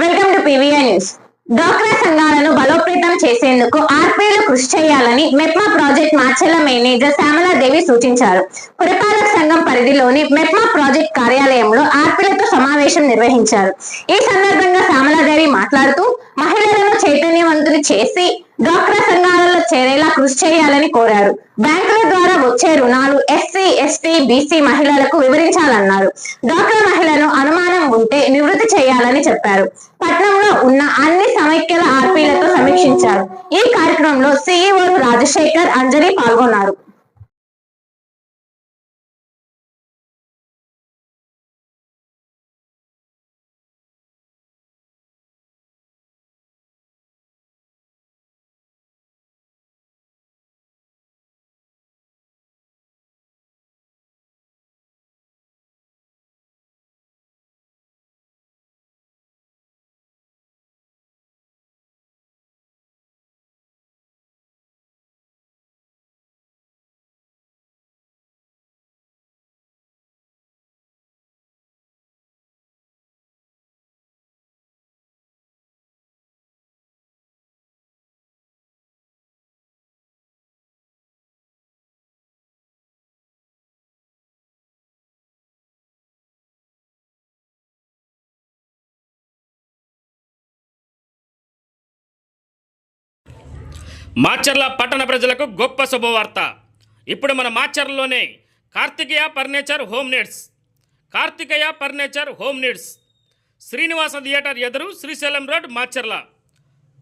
Welcome to PVR news డ్వాక్రా సంఘాలను బలోపేతం చేసేందుకు ఆర్పీలు కృషి చేయాలని మెప్మా ప్రాజెక్ట్ మార్చెల మేనేజర్ శ్యామలాదేవి సూచించారు. పురపాలక సంఘం పరిధిలోని మెప్మా ప్రాజెక్ట్ కార్యాలయంలో ఆర్పీలతో సమావేశం నిర్వహించారు. ఈ సందర్భంగా శ్యామలాదేవి మాట్లాడుతూ మహిళలను చైతన్యవంతులు చేసి డ్వాక్రా సంఘాలలో చేరేలా కృషి చేయాలని కోరారు. బ్యాంకుల ద్వారా వచ్చే రుణాలు ఎస్సీ ఎస్టీ బీసీ మహిళలకు వివరించాలన్నారు. డ్వాక్రా మహిళను అనుమానం ఉంటే నివృత్తి చేయాలని చెప్పారు. పట్నంలో ఉన్న అన్ని సమైక్యల ఆర్పీలతో సమీక్షించారు. ఈ కార్యక్రమంలో సీఈఓ రాజశేఖర్ అంజలి పాల్గొన్నారు. మాచర్ల పట్టణ ప్రజలకు గొప్ప శుభవార్త. ఇప్పుడు మన మాచర్లలోనే Karthikeya furniture home needs. Karthikeya furniture home needs. Srinivasa theatre ఎదురు Srisailam road Macherla.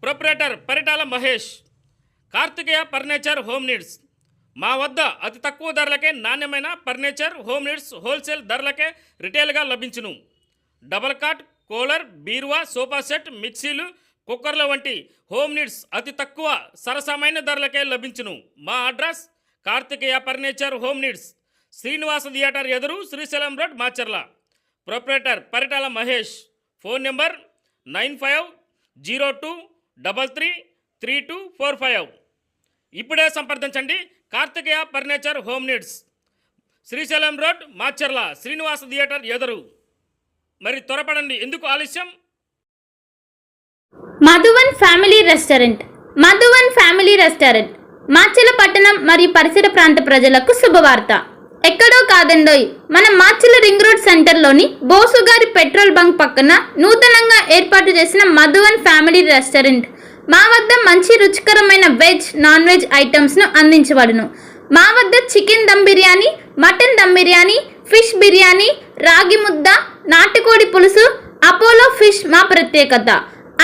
Proprietor Paritala Mahesh. Karthikeya furniture home needs. మా వద్ద అతి తక్కువ ధరలకే నాణ్యమైన ఫర్నిచర్ హోమ్ నీడ్స్ హోల్సేల్ ధరలకే రిటైల్గా లభించును. డబల్ కాట్ కూలర్ బీరువా సోఫా సెట్ మిక్సీలు కుక్కర్ల వంటి హోమ్ నీడ్స్ అతి తక్కువ సరసమైన ధరలకే లభించును. మా address Karthikeya furniture home needs Srinivasa theatre ఎదురు Srisailam road Macherla. Proprietor Paritala Mahesh. Phone number nine five zero two double three three two four five. ఇప్పుడే సంప్రదించండి. Karthikeya furniture home needs Srisailam road Macherla Srinivasa theatre ఎదురు. మరి త్వరపడండి. ఎందుకు ఆలస్యం? Madhuvan family restaurant. Madhuvan family restaurant. Macherla పట్టణం మరియు పరిసర ప్రాంత ప్రజలకు శుభవార్త. ఎక్కడో కాదండోయ్ మన మాచిల రింగ్ రోడ్ సెంటర్లోని బోసుగారి పెట్రోల్ బంక్ పక్కన నూతనంగా ఏర్పాటు చేసిన మధువన్ ఫ్యామిలీ రెస్టారెంట్. మా వద్ద మంచి రుచికరమైన వెజ్ నాన్ వెజ్ ఐటమ్స్ను అందించబడును. మా వద్ద chicken dum biryani mutton dum biryani fish biryani రాగి ముద్ద నాటుకోడి పులుసు అపోలో ఫిష్ మా ప్రత్యేకత.